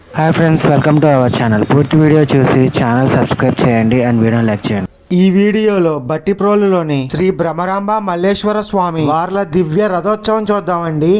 Hi friends welcome to our channel పూర్తి video చూసి channel subscribe చేయండి అండ్ వీడియో లైక్ చేయండి. ఈ వీడియోలో బట్టిప్రోలులోని శ్రీ భ్రమరాంబ మల్లేశ్వర స్వామి వార్ల దివ్య రథోత్సవం చూద్దామండి.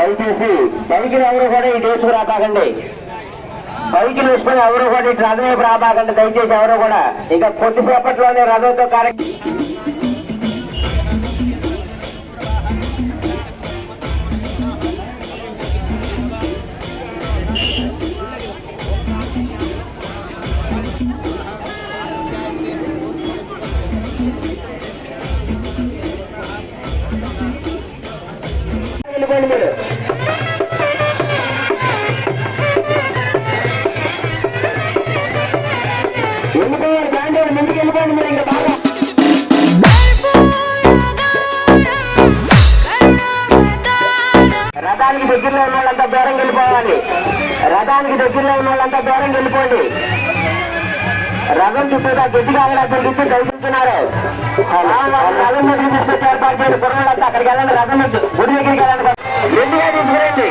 దయచేసి బైకులు ఎవరు కూడా ఇటు వేసుకు రాపాకండి. బైకులు వేసుకుని ఎవరు కూడా ఇటు రథం వైపు రాపాకండి. దయచేసి ఎవరు కూడా. ఇక కొద్దిసేపట్లోనే రథంతో కార్యక్రమం వెళ్ళిపోండి మీరు. రథానికి దగ్గరలో ఉన్న వాళ్ళంతా దూరం వెళ్ళిపోవాలి. రథానికి దగ్గరలో ఉన్న వాళ్ళంతా దూరం వెళ్ళిపోండి. రథం చుట్టూతా గట్టిగా కాగడా తిరిగితే దయచేస్తున్నారు రథం దగ్గర తీసుకొచ్చి ఏర్పాటు చేయండి. కుర్రవాళ్ళంతా అక్కడికి వెళ్ళండి. రథం గుడి దగ్గరికి వెళ్ళండి మెండుగా తీసుకురండి.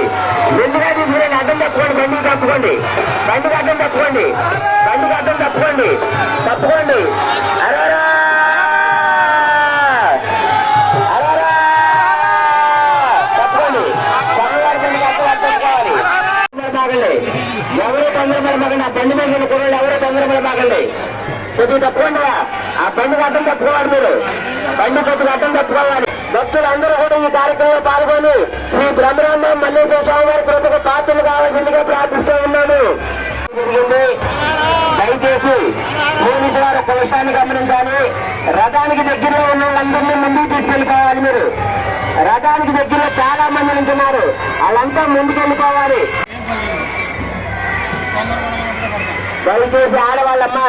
మెండుగా తీసుకురండి. అడ్డం తప్పుకోండి. బండికి తప్పుకోండి. బండికి అడ్డం తప్పుకోండి. బండికి అడ్డం తప్పుకోండి. తప్పుకోండి. అరే ఎవరో ఎవరు తొందరపడమాకండి ఆ బండి మీద కుర్రాడు కుర్రోళ్ళు ఎవరు తొందరపడమాకండి కొద్దిగా తప్పుకోండి ఆ బండికి అడ్డం తప్పుకోవాలి మీరు. బండి కొద్దిగా అడ్డం తప్పుకోవాలి. భక్తులందరూ కూడా ఈ కార్యక్రమంలో పాల్గొని శ్రీ బ్రహ్మరామ మల్లేశ్వర స్వామి వారి కృపకు పాత్రలు కావాల్సిందిగా ప్రార్థిస్తూ ఉన్నాను. దయచేసి పోలీసు వారి ఒక విషయాన్ని గమనించాలి. రథానికి దగ్గరలో ఉన్న వాళ్ళందరినీ ముందుకు తీసుకెళ్ళిపోవాలి మీరు. రథానికి దగ్గరలో చాలా మంది ఉంటున్నారు. వాళ్ళంతా ముందుకు వెళ్ళిపోవాలి. దయచేసి ఆడవాళ్ళమ్మా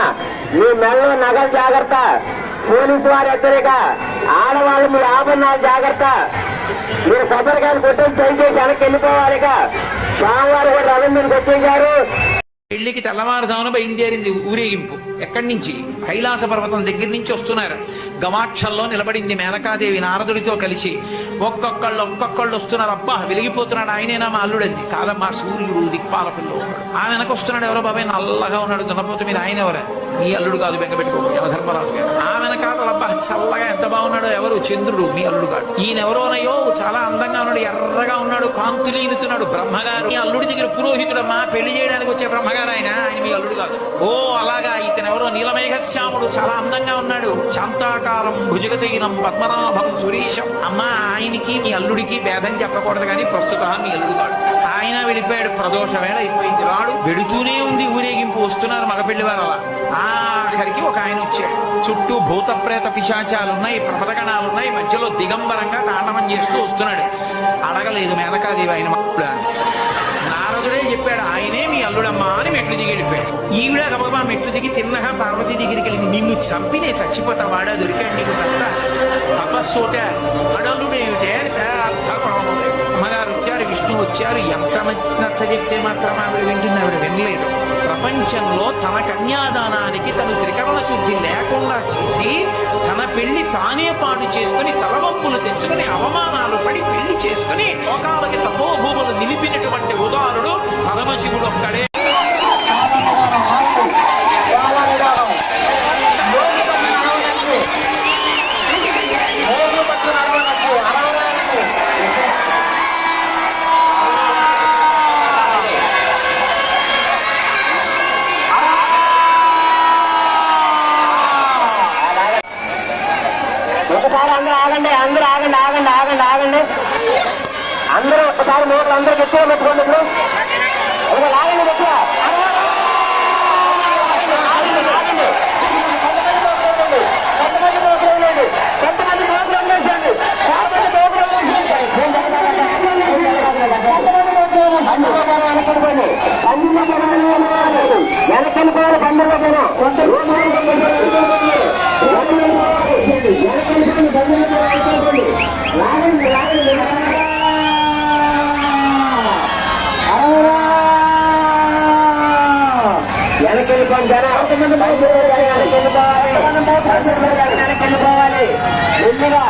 మీ మెల్లో నగలు జాగ్రత్త పోలీసు వారి హెచ్చరిక ఆడవాళ్ళు మీ ఆభరణాలు జాగ్రత్త. మీరు కొబ్బరికాయలు కొట్టేసి దయచేసి వెనక్కి వెళ్ళిపోవాలిక స్వామివారు కూడా రథం వచ్చేశారు. పెళ్ళికి తెల్లవారుజామున బయలుదేరింది ఊరేగింపు. ఎక్కడి నుంచి? కైలాస పర్వతం దగ్గర నుంచి వస్తున్నారు. గమాక్షల్లో నిలబడింది మేనకాదేవి నారదుడితో కలిసి. ఒక్కొక్కళ్ళు ఒక్కొక్కళ్ళు వస్తున్నారు. అబ్బా వెలిగిపోతున్నాడు ఆయనేనా మా అల్లుడంది? కాదమ్మా సూర్యుడు దిక్పాల ఉన్నాడు ఆ వెనక వస్తున్నాడు ఎవరో బాబాయ్ నల్లగా ఉన్నాడు దున్నపోతు మీద. ఆయన ఎవరే? మీ అల్లుడు కాదు బెంగపెట్టుకో యమధర్మరాజు గారు. ఆ వెనకాల అబ్బా చల్లగా ఎంత బాగున్నాడో ఎవరు? చంద్రుడు మీ అల్లుడు కాదు ఈయన ఎవరోనయ్యో? చాలా అందంగా ఉన్నాడు ఎర్రగా ఉన్నాడు కాంతులీనుతున్నాడు బ్రహ్మగారు మీ అల్లుడి దగ్గర పురోహితుడమ్మా పెళ్ళి చేయడానికి వచ్చే బ్రహ్మగారు ఆయన ఆయన మీ అల్లుడు కాదు. ఓ అలాగా ఇతను ఎవరో? నీలమేఘశ్యాముడు చాలా అందంగా ఉన్నాడు. శాంతాకారం భుజగచైనం పద్మనాభం సురేశం. అమ్మా ఆయనకి మీ అల్లుడికి భేదం చెప్పకూడదు కానీ ప్రస్తుతం మీ అల్లుడు కాడు. ఆయన వెళ్ళిపోయాడు ప్రదోష వేళ అయిపోయింది వాడు. వెడుతూనే ఉంది ఊరేగింపు. వస్తున్నారు మగపెళ్ళి వారు అలా. ఆ ఆఖరికి ఒక ఆయన వచ్చాడు. చుట్టూ భూత ప్రేత పిశాచాలున్నాయి ప్రమదగణాలున్నాయి మధ్యలో దిగంబరంగా తాండవం చేస్తూ వస్తున్నాడు. అడగలేదు మేనకాదేవి ఆయన నారదుడే చెప్పాడు ఆయనే మీ అల్లుడమ్మా అని మెట్లు దిగి వెళ్ళిపోయాడు. ఈవిడ గబగబా మెట్లు దిగి తిన్నగా పార్వతీ దగ్గరికి వెళ్ళింది. నిన్ను చంపినే చచ్చిపోతా వాడా దొరికాడు నీకు భర్త తపస్సోట అడలుడేమిటే? అని వచ్చారు ఎంత నచ్చ చెప్తే మాత్రం ఆవిడ వింటుంది ఆవిడ వినలేదు. ప్రపంచంలో తన కన్యాదానానికి తను త్రికరణ శుద్ధి లేకుండా చేసి తన పెళ్ళి తానే పాడు చేసుకుని తలవంపులు తెచ్చుకుని అవమానాలు పడి పెళ్ళి చేసుకుని లోకాలకి తపోభూములు నిలిపినటువంటి ఉదారుడు పరమశివుడు ఒక్కడే. ఒకసారి అందరూ ఆగండి అందరూ ఆగండి ఆగండి ఆగండి ఆగండి. అందరూ ఒకసారి నోట్లు అందరూ గట్టిగా పెట్టుకోండి ఇప్పుడు. ఒకసారి ఆగండి గట్టిగా ఆగండి, ఆగండి. కొంతమంది వెనకెళ్ళిపోండి జనం వెనకెళ్ళిపోవాలి ముందుగా